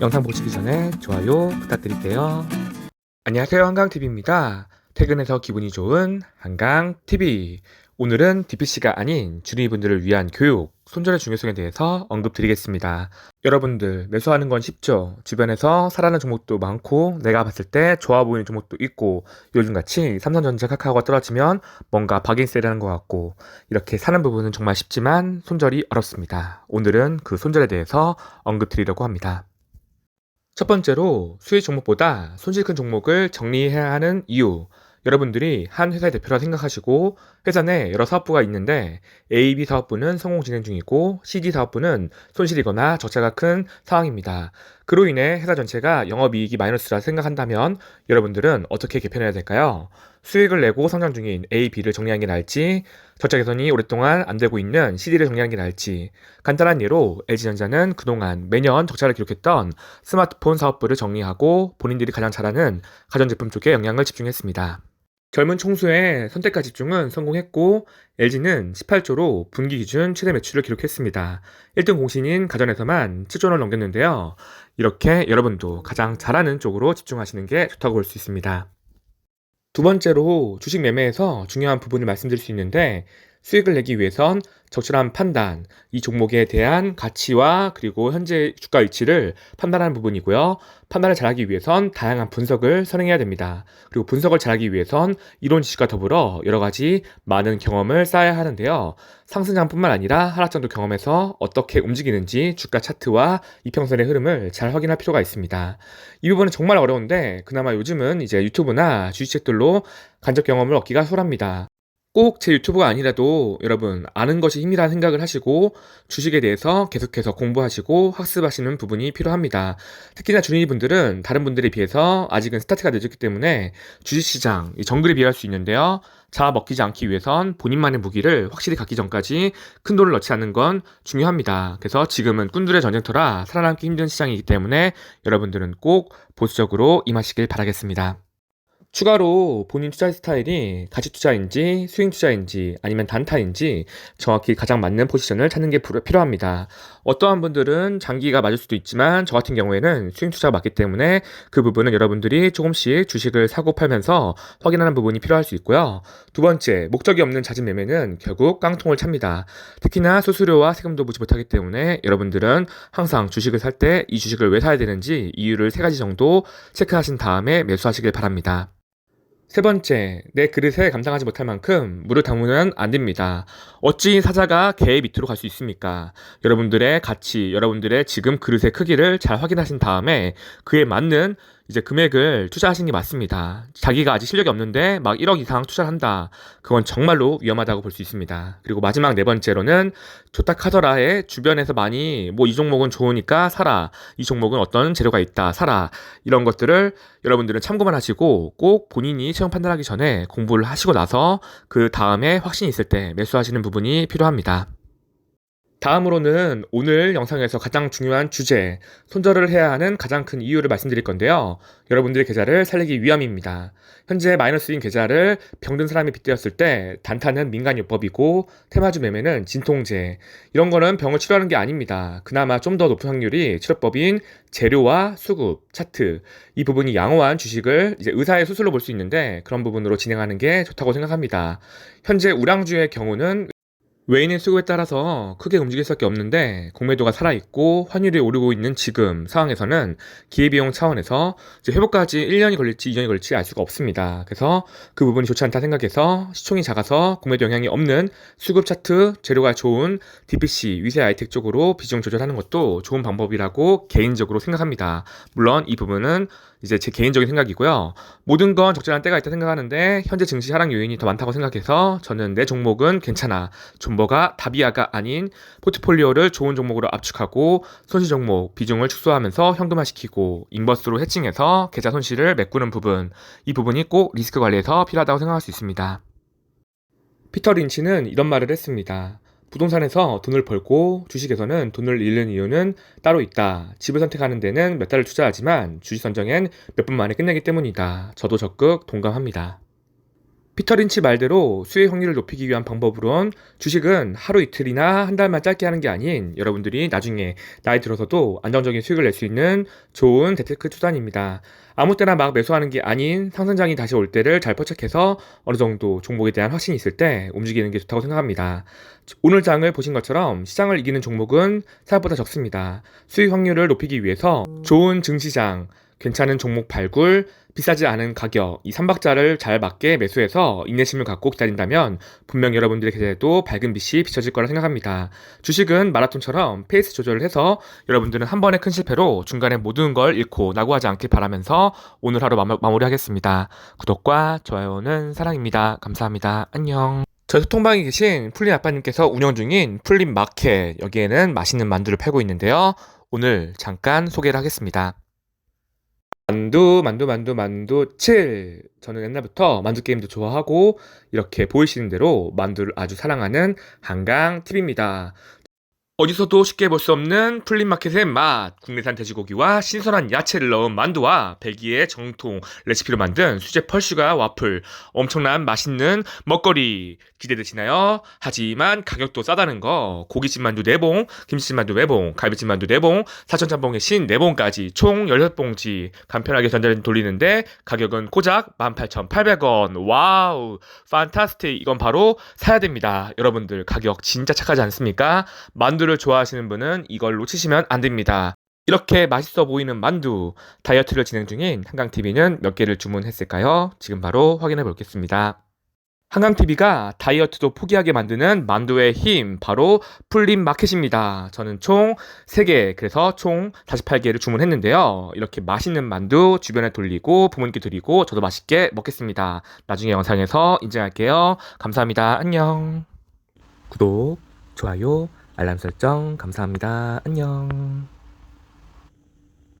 영상 보시기 전에 좋아요 부탁드릴게요. 안녕하세요. 한강TV입니다. 퇴근해서 기분이 좋은 한강TV. 오늘은 DPC가 아닌 주린이분들을 위한 교육, 손절의 중요성에 대해서 언급드리겠습니다. 여러분들, 매수하는 건 쉽죠? 주변에서 사라는 종목도 많고, 내가 봤을 때 좋아 보이는 종목도 있고, 요즘같이 삼성전자 카카오가 떨어지면 뭔가 박인세라는 것 같고, 이렇게 사는 부분은 정말 쉽지만 손절이 어렵습니다. 오늘은 그 손절에 대해서 언급드리려고 합니다. 첫 번째로 수익 종목보다 손실 큰 종목을 정리해야 하는 이유. 여러분들이 한 회사의 대표라 생각하시고 회사 내 여러 사업부가 있는데 A, B 사업부는 성공 진행 중이고 C, D 사업부는 손실이거나 적자가 큰 상황입니다. 그로 인해 회사 전체가 영업이익이 마이너스라 생각한다면 여러분들은 어떻게 개편해야 될까요? 수익을 내고 성장 중인 A, B를 정리하는 게 나을지, 적자 개선이 오랫동안 안 되고 있는 CD를 정리하는 게 나을지, 간단한 예로 LG전자는 그동안 매년 적자를 기록했던 스마트폰 사업부를 정리하고 본인들이 가장 잘하는 가전제품 쪽에 영향을 집중했습니다. 젊은 총수의 선택과 집중은 성공했고 LG는 18조로 분기 기준 최대 매출을 기록했습니다. 1등 공신인 가전에서만 7조를 넘겼는데요. 이렇게 여러분도 가장 잘하는 쪽으로 집중하시는 게 좋다고 볼 수 있습니다. 두 번째로 주식 매매에서 중요한 부분을 말씀드릴 수 있는데 수익을 내기 위해선 적절한 판단, 이 종목에 대한 가치와 그리고 현재 주가 위치를 판단하는 부분이고요. 판단을 잘하기 위해선 다양한 분석을 선행해야 됩니다. 그리고 분석을 잘하기 위해선 이론 지식과 더불어 여러 가지 많은 경험을 쌓아야 하는데요. 상승장뿐만 아니라 하락장도 경험해서 어떻게 움직이는지 주가 차트와 이평선의 흐름을 잘 확인할 필요가 있습니다. 이 부분은 정말 어려운데 그나마 요즘은 이제 유튜브나 주식책들로 간접 경험을 얻기가 수월합니다. 꼭 제 유튜브가 아니라도 여러분 아는 것이 힘이라는 생각을 하시고 주식에 대해서 계속해서 공부하시고 학습하시는 부분이 필요합니다. 특히나 주린이분들은 다른 분들에 비해서 아직은 스타트가 늦었기 때문에 주식시장, 이 정글에 비할 수 있는데요. 잡아 먹히지 않기 위해선 본인만의 무기를 확실히 갖기 전까지 큰 돈을 넣지 않는 건 중요합니다. 그래서 지금은 꾼들의 전쟁터라 살아남기 힘든 시장이기 때문에 여러분들은 꼭 보수적으로 임하시길 바라겠습니다. 추가로 본인 투자 스타일이 가치 투자인지 수익 투자인지 아니면 단타인지 정확히 가장 맞는 포지션을 찾는 게 필요합니다. 어떠한 분들은 장기가 맞을 수도 있지만 저 같은 경우에는 수익 투자가 맞기 때문에 그 부분은 여러분들이 조금씩 주식을 사고 팔면서 확인하는 부분이 필요할 수 있고요. 두 번째, 목적이 없는 잦은 매매는 결국 깡통을 찹니다. 특히나 수수료와 세금도 무지 못하기 때문에 여러분들은 항상 주식을 살 때 이 주식을 왜 사야 되는지 이유를 세 가지 정도 체크하신 다음에 매수하시길 바랍니다. 세 번째, 내 그릇에 감당하지 못할 만큼 물을 담으면 안 됩니다. 어찌 사자가 개의 밑으로 갈 수 있습니까? 여러분들의 가치, 여러분들의 지금 그릇의 크기를 잘 확인하신 다음에 그에 맞는 이제 금액을 투자하시는 게 맞습니다. 자기가 아직 실력이 없는데 막 1억 이상 투자를 한다. 그건 정말로 위험하다고 볼 수 있습니다. 그리고 마지막 네 번째로는 좋다 카더라의 주변에서 많이 뭐 이 종목은 좋으니까 사라. 이 종목은 어떤 재료가 있다. 사라. 이런 것들을 여러분들은 참고만 하시고 꼭 본인이 체험 판단하기 전에 공부를 하시고 나서 그 다음에 확신이 있을 때 매수하시는 부분이 필요합니다. 다음으로는 오늘 영상에서 가장 중요한 주제, 손절을 해야 하는 가장 큰 이유를 말씀드릴 건데요. 여러분들의 계좌를 살리기 위함입니다. 현재 마이너스인 계좌를 병든 사람이 빗대었을 때 단타는 민간요법이고 테마주 매매는 진통제. 이런 거는 병을 치료하는 게 아닙니다. 그나마 좀 더 높은 확률이 치료법인 재료와 수급, 차트 이 부분이 양호한 주식을 이제 의사의 수술로 볼 수 있는데 그런 부분으로 진행하는 게 좋다고 생각합니다. 현재 우량주의 경우는 외인의 수급에 따라서 크게 움직일 수밖에 없는데 공매도가 살아있고 환율이 오르고 있는 지금 상황에서는 기회비용 차원에서 회복까지 1년이 걸릴지 2년이 걸릴지 알 수가 없습니다. 그래서 그 부분이 좋지 않다 생각해서 시총이 작아서 공매도 영향이 없는 수급 차트 재료가 좋은 DPC 위세 아이텍 쪽으로 비중 조절하는 것도 좋은 방법이라고 개인적으로 생각합니다. 물론 이 부분은 이제 제 개인적인 생각이고요. 모든 건 적절한 때가 있다 생각하는데 현재 증시 하락 요인이 더 많다고 생각해서 저는 내 종목은 괜찮아. 존버가 다비아가 아닌 포트폴리오를 좋은 종목으로 압축하고 손실 종목 비중을 축소하면서 현금화시키고 인버스로 해칭해서 계좌 손실을 메꾸는 부분 이 부분이 꼭 리스크 관리에서 필요하다고 생각할 수 있습니다. 피터 린치는 이런 말을 했습니다. 부동산에서 돈을 벌고 주식에서는 돈을 잃는 이유는 따로 있다. 집을 선택하는 데는 몇 달을 투자하지만 주식 선정엔 몇 분 만에 끝내기 때문이다. 저도 적극 동감합니다. 피터 린치 말대로 수익 확률을 높이기 위한 방법으론 주식은 하루 이틀이나 한 달만 짧게 하는 게 아닌 여러분들이 나중에 나이 들어서도 안정적인 수익을 낼 수 있는 좋은 재테크 수단입니다. 아무 때나 막 매수하는 게 아닌 상승장이 다시 올 때를 잘 포착해서 어느 정도 종목에 대한 확신이 있을 때 움직이는 게 좋다고 생각합니다. 오늘 장을 보신 것처럼 시장을 이기는 종목은 생각보다 적습니다. 수익 확률을 높이기 위해서 좋은 증시장, 괜찮은 종목 발굴, 비싸지 않은 가격, 이 3박자를 잘 맞게 매수해서 인내심을 갖고 기다린다면 분명 여러분들의 계좌에도 밝은 빛이 비춰질 거라 생각합니다. 주식은 마라톤처럼 페이스 조절을 해서 여러분들은 한 번의 큰 실패로 중간에 모든 걸 잃고 낙오하지 않길 바라면서 오늘 하루 마무, 마무리하겠습니다. 구독과 좋아요는 사랑입니다. 감사합니다. 안녕. 저희 소통방에 계신 풀린 아빠님께서 운영 중인 풀린 마켓 여기에는 맛있는 만두를 팔고 있는데요. 오늘 잠깐 소개를 하겠습니다. 만두, 만두, 만두, 만두 7. 저는 옛날부터 만두 게임도 좋아하고 이렇게 보이시는 대로 만두를 아주 사랑하는 한강 TV입니다. 어디서도 쉽게 볼 수 없는 풀린마켓의 맛, 국내산 돼지고기와 신선한 야채를 넣은 만두와 벨기에 정통 레시피로 만든 수제 펄슈가 와플, 엄청난 맛있는 먹거리 기대되시나요? 하지만 가격도 싸다는 거, 고기찜 만두 4봉, 김치찜 만두 4봉, 갈비찜 만두 4봉, 사천짬뽕의 신 4봉까지 총 16봉지 간편하게 전자레인지 돌리는데 가격은 고작 18,800원. 와우, 판타스틱. 이건 바로 사야 됩니다. 여러분들 가격 진짜 착하지 않습니까? 만두 를 좋아하시는 분은 이걸 놓치시면 안 됩니다. 이렇게 맛있어 보이는 만두 다이어트를 진행 중인 한강TV는 몇 개를 주문했을까요? 지금 바로 확인해 보겠습니다. 한강TV가 다이어트도 포기하게 만드는 만두의 힘, 바로 풀린 마켓입니다. 저는 총 3개, 그래서 총 48개를 주문했는데요. 이렇게 맛있는 만두 주변에 돌리고 부모님께 드리고 저도 맛있게 먹겠습니다. 나중에 영상에서 인증할게요. 감사합니다. 안녕. 구독, 좋아요, 알람 설정 감사합니다. 안녕.